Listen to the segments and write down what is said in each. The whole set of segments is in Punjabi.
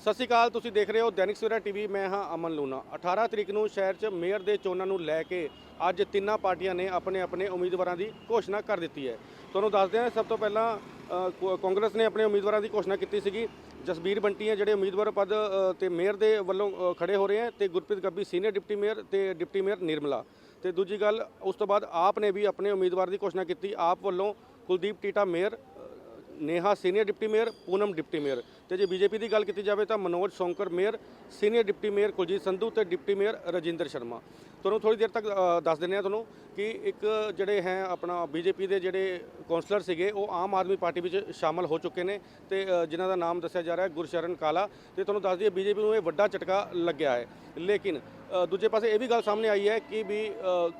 ਸਤਿ ਸ਼੍ਰੀ ਅਕਾਲ ਤੁਸੀਂ ਦੇਖ ਰਹੇ ਹੋ ਦੈਨਿਕ ਸਵੇਰਾ ਟੀਵੀ ਮੈਂ ਹਾਂ ਅਮਨ ਲੂਨਾ 18 ਤਰੀਕ ਨੂੰ ਸ਼ਹਿਰ 'ਚ ਮੇਅਰ ਦੇ ਚੋਣਾਂ ਨੂੰ ਲੈ ਕੇ ਅੱਜ ਤਿੰਨਾਂ ਪਾਰਟੀਆਂ ਨੇ ਆਪਣੇ ਆਪਣੇ ਉਮੀਦਵਾਰਾਂ ਦੀ ਘੋਸ਼ਣਾ ਕਰ ਦਿੱਤੀ ਹੈ। ਤੁਹਾਨੂੰ ਦੱਸਦੇ ਹਾਂ ਸਭ ਤੋਂ ਪਹਿਲਾਂ ਕਾਂਗਰਸ ਨੇ ਆਪਣੇ ਉਮੀਦਵਾਰਾਂ ਦੀ ਘੋਸ਼ਣਾ ਕੀਤੀ ਸੀਗੀ। ਜਸਬੀਰ ਬੰਟੀ ਹੈ ਜਿਹੜੇ ਉਮੀਦਵਾਰ ਪਦ ਅ, ਤੇ ਮੇਅਰ ਦੇ ਵੱਲੋਂ ਅ, ਖੜੇ ਹੋ ਰਹੇ ਹੈ ਤੇ Gurpreet Gabbi senior deputy mayor ਤੇ ਡਿਪਟੀ ਮੇਅਰ ਨਿਰਮਲਾ। ਤੇ ਦੂਜੀ ਗੱਲ ਉਸ ਤੋਂ ਬਾਅਦ ਆਪ ਨੇ ਵੀ ਆਪਣੇ ਉਮੀਦਵਾਰ ਦੀ ਘੋਸ਼ਣਾ ਕੀਤੀ। ਆਪ ਵੱਲੋਂ Kuldeep Tita mayor Neha senior deputy mayor, Poonam deputy mayor. ਤੇ ਜੇ ਬੀਜੇਪੀ ਦੀ ਗੱਲ ਕੀਤੀ ਜਾਵੇ ਤਾਂ Manoj Sonkar mayor, senior deputy mayor Kuljeet Sandhu ਤੇ ਡਿਪਟੀ ਮੇਅਰ ਰਜਿੰਦਰ ਸ਼ਰਮਾ। ਤੁਹਾਨੂੰ ਥੋੜੀ ਦੇਰ ਤੱਕ ਦੱਸ ਦਿੰਦੇ ਆ ਤੁਹਾਨੂੰ ਕਿ ਇੱਕ ਜਿਹੜੇ ਹੈ ਆਪਣਾ ਬੀਜੇਪੀ ਦੇ ਜਿਹੜੇ ਕਾਉਂਸਲਰ ਸੀਗੇ, ਉਹ ਆਮ ਆਦਮੀ ਪਾਰਟੀ ਵਿੱਚ ਸ਼ਾਮਲ ਹੋ ਚੁੱਕੇ ਨੇ ਤੇ ਜਿਨ੍ਹਾਂ ਦਾ ਨਾਮ ਦੱਸਿਆ ਜਾ ਰਿਹਾ ਹੈ ਗੁਰਸ਼ਰਨ ਕਾਲਾ। ਤੇ ਤੁਹਾਨੂੰ ਦੱਸ ਦਈਏ ਬੀਜੇਪੀ ਨੂੰ ਇਹ ਵੱਡਾ ਝਟਕਾ ਲੱਗਿਆ ਹੈ। ਲੇਕਿਨ ਦੂਜੇ ਪਾਸੇ ਇਹ ਵੀ ਗੱਲ ਸਾਹਮਣੇ ਆਈ ਹੈ ਕਿ ਵੀ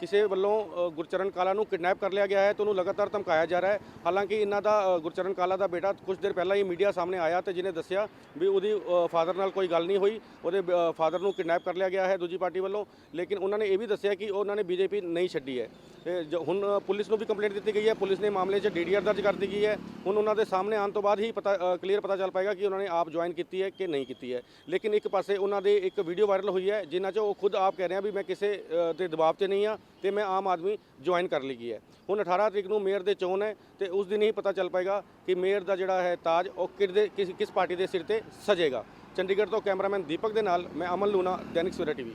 ਕਿਸੇ ਵੱਲੋਂ ਗੁਰਚਰਨ ਕਾਲਾ ਨੂੰ ਕਿਡਨੈਪ ਕਰ ਲਿਆ ਗਿਆ ਹੈ ਤੇ ਉਹਨੂੰ ਲਗਾਤਾਰ ਧਮਕਾਇਆ ਜਾ ਰਿਹਾ ਹੈ। ਹਾਲਾਂਕਿ ਇਹਨਾਂ ਦਾ ਗੁਰਚਰਨ ਕਾਲਾ ਦਾ ਬੇਟਾ ਕੁਝ ਦੇਰ ਪਹਿਲਾਂ ਹੀ ਮੀਡੀਆ ਸਾਹਮਣੇ ਆਇਆ ਤੇ ਜਿਹਨੇ ਦੱਸਿਆ ਵੀ ਉਹਦੀ ਫਾਦਰ ਨਾਲ ਕੋਈ ਗੱਲ ਨਹੀਂ ਹੋਈ। ਉਹਦੇ ਫਾਦਰ ਨੂੰ ਕਿਡਨੈਪ ਕਰ ਲਿਆ ਗਿਆ ਹੈ ਦੂਜੀ ਪਾਰਟੀ ਵੱਲੋਂ। ਲੇਕਿਨ ਉਹਨਾਂ ਨੇ ਇਹ ਵੀ ਦੱਸਿਆ ਕਿ ਉਹਨਾਂ ਨੇ ਬੀਜੇਪੀ ਨਹੀਂ ਛੱਡੀ ਹੈ। ਹੁਣ ਪੁਲਿਸ ਨੂੰ ਵੀ ਕੰਪਲੇਂਟ ਦਿੱਤੀ ਗਈ ਹੈ। ਪੁਲਿਸ ਨੇ ਮਾਮਲੇ 'ਚ ਡੀਡੀਆਰ ਦਰਜ ਕਰ ਦਿੱਤੀ ਗਈ ਹੈ। ਹੁਣ ਉਹਨਾਂ ਦੇ ਸਾਹਮਣੇ ਆਉਣ ਤੋਂ ਬਾਅਦ ਹੀ ਪਤਾ ਕਲੀਅਰ ਪਤਾ ਚੱਲ ਪਾਏਗਾ ਕਿ ਉਹਨਾਂ ਨੇ ਆਪ ਜੁਆਇਨ ਕੀਤੀ ਹੈ ਕਿ ਨਹੀਂ ਕੀਤੀ ਹੈ। ਲੇਕਿਨ ਇੱਕ ਪਾਸੇ ਉਹਨਾਂ ਦੇ ਇੱਕ ਵੀਡੀਓ ਵਾਇਰਲ ਹੋਈ ਹੈ, ਜਿਨ੍ਹਾਂ 'ਚ ਉਹ ਖੁਦ ਆਪ ਕਹਿ ਰਹੇ ਆ ਵੀ ਮੈਂ ਕਿਸੇ ਦੇ ਦਬਾਅ 'ਚ ਨਹੀਂ ਆ ਤੇ ਮੈਂ ਆਮ ਆਦਮੀ ਜੁਆਇਨ ਕਰ ਲਈ ਗਈ ਹੈ। ਹੁਣ 18 ਤਰੀਕ ਨੂੰ ਮੇਅਰ ਦੇ ਚੋਣ ਹੈ ਤੇ ਉਸ ਦਿਨ ਹੀ ਪਤਾ ਚੱਲ ਪਾਏਗਾ ਕਿ ਮੇਅਰ ਦਾ ਜਿਹੜਾ ਹੈ ਤਾਜ, ਉਹ ਕਿਹਦੇ, ਕਿਸ ਕਿਸ ਪਾਰਟੀ ਦੇ ਸਿਰ ਤੇ ਸਜੇਗਾ। ਚੰਡੀਗੜ੍ਹ ਤੋਂ ਕੈਮਰਾਮੈਨ ਦੀਪਕ ਦੇ ਨਾਲ, ਮੈਂ ਅਮਨ ਲੂਣਾ, ਦੈਨਿਕ ਸਵੇਰਾ ਟੀਵੀ।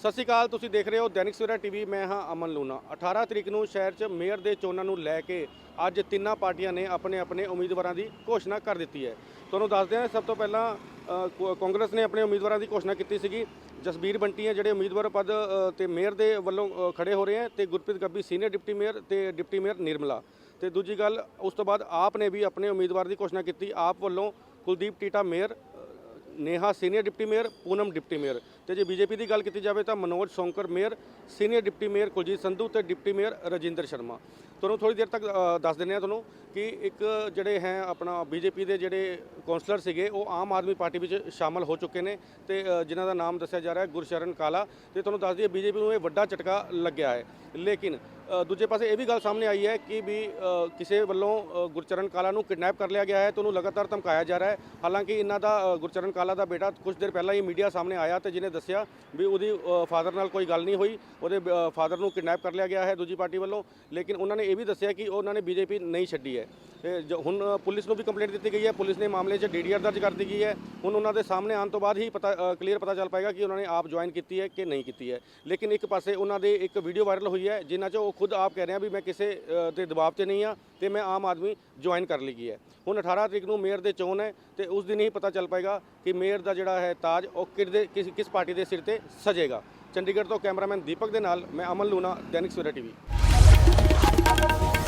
ਸਤਿ ਸ਼੍ਰੀ ਅਕਾਲ ਤੁਸੀਂ ਦੇਖ ਰਹੇ ਹੋ ਦੈਨਿਕ ਸਵੇਰਾ ਟੀਵੀ ਮੈਂ ਹਾਂ ਅਮਨ ਲੂਨਾ 18 ਤਰੀਕ ਨੂੰ ਸ਼ਹਿਰ 'ਚ ਮੇਅਰ ਦੇ ਚੋਣਾਂ ਨੂੰ ਲੈ ਕੇ ਅੱਜ ਤਿੰਨਾਂ ਪਾਰਟੀਆਂ ਨੇ ਆਪਣੇ ਆਪਣੇ ਉਮੀਦਵਾਰਾਂ ਦੀ ਘੋਸ਼ਣਾ ਕਰ ਦਿੱਤੀ ਹੈ। ਤੁਹਾਨੂੰ ਦੱਸਦੇ ਹਾਂ ਸਭ ਤੋਂ ਪਹਿਲਾਂ ਕਾਂਗਰਸ ਨੇ ਆਪਣੇ ਉਮੀਦਵਾਰਾਂ ਦੀ ਘੋਸ਼ਣਾ ਕੀਤੀ ਸੀਗੀ। ਜਸਬੀਰ ਬੰਟੀ ਹੈ ਜਿਹੜੇ ਉਮੀਦਵਾਰ ਪਦ ਅ, ਤੇ ਮੇਅਰ ਦੇ ਵੱਲੋਂ ਅ, ਖੜੇ ਹੋ ਰਹੇ ਹੈ ਤੇ Gurpreet Gabbi senior deputy mayor ਤੇ ਡਿਪਟੀ ਮੇਅਰ ਨਿਰਮਲਾ। ਤੇ ਦੂਜੀ ਗੱਲ ਉਸ ਤੋਂ ਬਾਅਦ ਆਪ ਨੇ ਵੀ ਆਪਣੇ ਉਮੀਦਵਾਰ ਦੀ ਘੋਸ਼ਣਾ ਕੀਤੀ। ਆਪ ਵੱਲੋਂ Kuldeep Tita mayor Neha senior deputy mayor, Poonam deputy mayor. ਤੇ ਜੇ ਬੀਜੇਪੀ ਦੀ ਗੱਲ ਕੀਤੀ ਜਾਵੇ ਤਾਂ Manoj Sonkar mayor, senior deputy mayor Kuljeet Sandhu ਤੇ ਡਿਪਟੀ ਮੇਅਰ ਰਜਿੰਦਰ ਸ਼ਰਮਾ। ਤੁਹਾਨੂੰ ਥੋੜੀ ਦੇਰ ਤੱਕ ਦੱਸ ਦਿੰਦੇ ਆ ਤੁਹਾਨੂੰ ਕਿ ਇੱਕ ਜਿਹੜੇ ਹੈ ਆਪਣਾ ਬੀਜੇਪੀ ਦੇ ਜਿਹੜੇ ਕਾਉਂਸਲਰ ਸੀਗੇ, ਉਹ ਆਮ ਆਦਮੀ ਪਾਰਟੀ ਵਿੱਚ ਸ਼ਾਮਲ ਹੋ ਚੁੱਕੇ ਨੇ ਤੇ ਜਿਨ੍ਹਾਂ ਦਾ ਨਾਮ ਦੱਸਿਆ ਜਾ ਰਿਹਾ ਹੈ, ਗੁਰਸ਼ਰਨ ਕਾਲਾ। ਤੇ ਤੁਹਾਨੂੰ ਦੱਸ ਦਈਏ, ਬੀਜੇਪੀ ਨੂੰ ਇਹ ਵੱਡਾ ਝਟਕਾ ਲੱਗਿਆ ਹੈ। ਲੇਕਿਨ ਦੂਜੇ ਪਾਸੇ ਇਹ ਵੀ ਗੱਲ ਸਾਹਮਣੇ ਆਈ ਹੈ ਕਿ ਵੀ ਕਿਸੇ ਵੱਲੋਂ ਗੁਰਚਰਨ ਕਾਲਾ ਨੂੰ ਕਿਡਨੈਪ ਕਰ ਲਿਆ ਗਿਆ ਹੈ ਤੇ ਉਹਨੂੰ ਲਗਾਤਾਰ ਧਮਕਾਇਆ ਜਾ ਰਿਹਾ ਹੈ। ਹਾਲਾਂਕਿ ਇਹਨਾਂ ਦਾ ਗੁਰਚਰਨ ਕਾਲਾ ਦਾ ਬੇਟਾ ਕੁਝ ਦੇਰ ਪਹਿਲਾਂ ਹੀ ਮੀਡੀਆ ਸਾਹਮਣੇ ਆਇਆ ਤੇ ਜਿਹਨੇ ਦੱਸਿਆ ਵੀ ਉਹਦੀ ਫਾਦਰ ਨਾਲ ਕੋਈ ਗੱਲ ਨਹੀਂ ਹੋਈ। ਉਹਦੇ ਫਾਦਰ ਨੂੰ ਕਿਡਨੈਪ ਕਰ ਲਿਆ ਗਿਆ ਹੈ ਦੂਜੀ ਪਾਰਟੀ ਵੱਲੋਂ। ਲੇਕਿਨ ਉਹਨਾਂ ਨੇ ਇਹ ਵੀ ਦੱਸਿਆ ਕਿ ਉਹਨਾਂ ਨੇ ਬੀਜੇਪੀ ਨਹੀਂ ਛੱਡੀ ਹੈ। ਤੇ ਹੁਣ ਪੁਲਿਸ ਨੂੰ ਵੀ ਕੰਪਲੇਂਟ ਦਿੱਤੀ ਗਈ ਹੈ। ਪੁਲਿਸ ਨੇ ਮਾਮਲੇ 'ਚ ਡੀਡੀਆਰ ਦਰਜ ਕਰ ਦਿੱਤੀ ਗਈ ਹੈ। ਹੁਣ ਉਹਨਾਂ ਦੇ ਸਾਹਮਣੇ ਆਉਣ ਤੋਂ ਬਾਅਦ ਹੀ ਪਤਾ ਕਲੀਅਰ ਪਤਾ ਚੱਲ ਪਾਏਗਾ ਕਿ ਉਹਨਾਂ ਨੇ ਆਪ ਜੁਆਇਨ ਕੀਤੀ ਹੈ ਕਿ ਨਹੀਂ ਕੀਤੀ ਹੈ। ਲੇਕਿਨ ਇੱਕ ਪਾਸੇ ਉਹਨਾਂ ਦੇ ਇੱਕ ਵੀਡੀਓ ਵਾਇਰਲ ਹੋਈ ਹੈ, ਜਿਨ੍ਹਾਂ 'ਚ ਉਹ ਖੁਦ ਆਪ ਕਹਿ ਰਹੇ ਆ ਵੀ ਮੈਂ ਕਿਸੇ ਦੇ ਦਬਾਅ 'ਚ ਨਹੀਂ ਆ ਤੇ ਮੈਂ ਆਮ ਆਦਮੀ ਜੁਆਇਨ ਕਰ ਲਈ ਗਈ ਹੈ। ਹੁਣ 18 ਤਰੀਕ ਨੂੰ ਮੇਅਰ ਦੇ ਚੋਣ ਹੈ ਤੇ ਉਸ ਦਿਨ ਹੀ ਪਤਾ ਚੱਲ ਪਾਏਗਾ ਕਿ ਮੇਅਰ ਦਾ ਜਿਹੜਾ ਹੈ ਤਾਜ, ਉਹ ਕਿਹਦੇ, ਕਿਸ ਕਿਸ ਪਾਰਟੀ ਦੇ ਸਿਰ ਤੇ ਸਜੇਗਾ। ਚੰਡੀਗੜ੍ਹ ਤੋਂ ਕੈਮਰਾਮੈਨ ਦੀਪਕ ਦੇ ਨਾਲ ਮੈਂ Aman Luna Dainik Savera TV. Thank you.